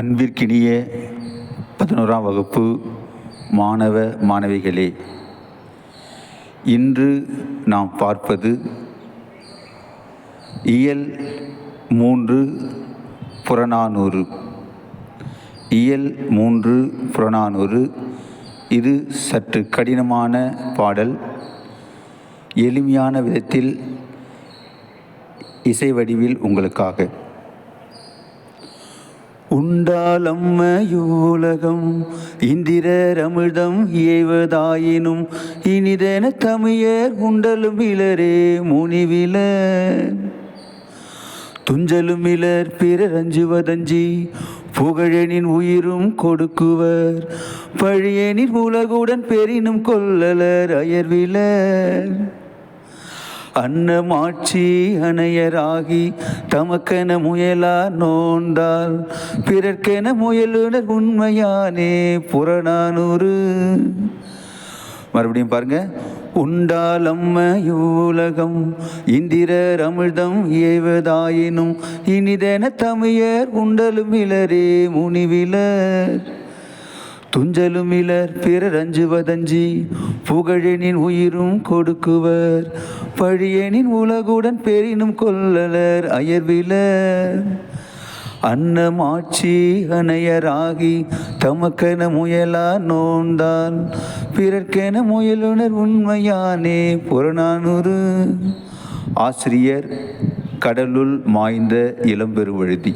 அன்பிற்கினிய பதினோராம் வகுப்பு மாணவ மாணவிகளே இன்று நாம் பார்ப்பது இயல் மூன்று புறநானூறு. இயல் மூன்று புறநானூறு இது சற்று கடினமான பாடல். எளிமையான விதத்தில் இசை வடிவில் உங்களுக்காக. உண்டாலம்மையுலகம் இந்திர ரமிழ்தம் இயைவதாயினும் இனிதென தமிழர் உண்டலும் இளரே முனிவிலர். துஞ்சலும் இலர் பிறர் அஞ்சுவதஞ்சி புகழெனின் உயிரும் கொடுக்குவர். பழியெனின் உலகுடன் பெரினும் கொள்ளலர் அயர்விலர். அன்னமாட்சி அணையராகி தமக்கென முயலா நோண்டால் பிறர்க்கென முயலுனர் உண்மையானே புறநானூறு. மறுபடியும் பாருங்க. உண்டாலம்மையுலகம் இந்திரர் அமிழ்தம் ஏவதாயினும் இனிதென தமிழர் உண்டலும் இளரே முனிவிலர். துஞ்சலும் இலர் பிறர் அஞ்சுவதஞ்சி புகழெனின் உயிரும் கொடுக்குவர். பழியெனின் உலகுடன் பெரினும் கொள்ளலர் அயர்விலர் அன்னமாட்சி அணையராகி தமக்கென முயலா நோந்தால் பிறர்க்கென முயலுனர் உண்மையானே புறநானூறு. ஆசிரியர் கடலுள் மாய்ந்த இளம்பெருவழுதி.